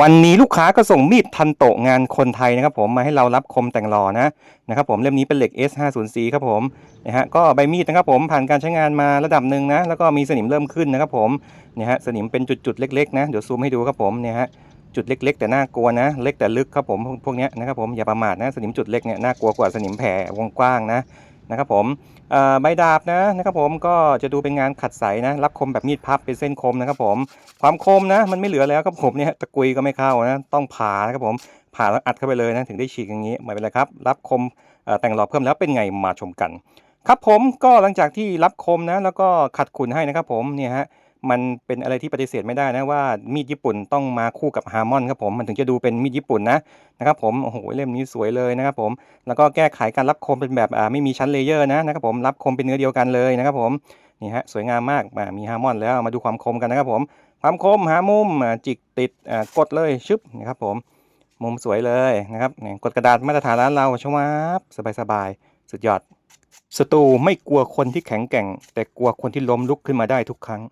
วันนี้ลูกค้าก็ส่งมีดทันโตะงานคนไทยนะครับผมมาให้เรารับคมแต่งหล่อนะนะครับผมเล่มนี้เป็นเหล็ก S504 ครับผมนะฮะก็ใบมีดนะครับผมผ่านการใช้งานมาระดับหนึ่งนะแล้วก็มีสนิมเริ่มขึ้นนะครับผมเนี่ยฮะสนิมเป็นจุดๆเล็กๆนะเดี๋ยวซูมให้ดูครับผมเนี่ยฮะจุดเล็ก ๆ แต่น่ากลัวนะ เล็กแต่ลึกครับผมพวกพวกนี้นะครับผมอย่าประมาทนะสนิมจุดเล็กเนี่ยน่ากลัวกว่าสนิมแผ่วงกว้างนะ นะครับผมใบดาบนะนะครับผมก็จะดูเป็นงานขัดใสนะ รับคมแบบมีดพับเป็นเส้นคมนะครับผม ความคมนะ มันไม่เหลือแล้วครับผมเนี่ยตะกุยก็ไม่เข้านะต้องผ่านะครับผมผ่าแล้วอัดเข้าไปเลยนะถึงได้ฉีกอย่างนี้ไม่เป็นไรครับรับคมแต่งหล่อเพิ่มแล้วเป็นไงมาชมกัน ครับผมก็หลังจากที่รับคมนะ แล้วก็ขัดขุนให้นะครับผมเนี่ยฮะ มันเป็นอะไรที่ปฏิเสธไม่ได้นะว่ามีดญี่ปุ่นต้องมาคู่กับฮาร์มอนครับผมมันถึงจะดูเป็นมีดญี่ปุ่นนะนะครับผมโอ้โหเล่มนี้สวยเลยนะครับผมแล้วก็แก้ไขการรับคมเป็นแบบอ่าไม่มีชั้นเลเยอร์นะนะครับผมรับคมเป็นเนื้อเดียวกันเลยนะครับผมนี่ฮะสวยงามมากมามีฮาร์มอนแล้วมาดูความคมกันนะครับผมความคมหามุมจิกติดกดเลยชึบนะครับผมมุมสวยเลยนะครับกดกระดาษมาตรฐานร้านเราชวับสบายสบายๆสุดยอดสตูไม่กลัวคนที่แข็งแกร่ง แต่กลัวคนที่ล้มลุกขึ้นมาได้ทุกครั้ง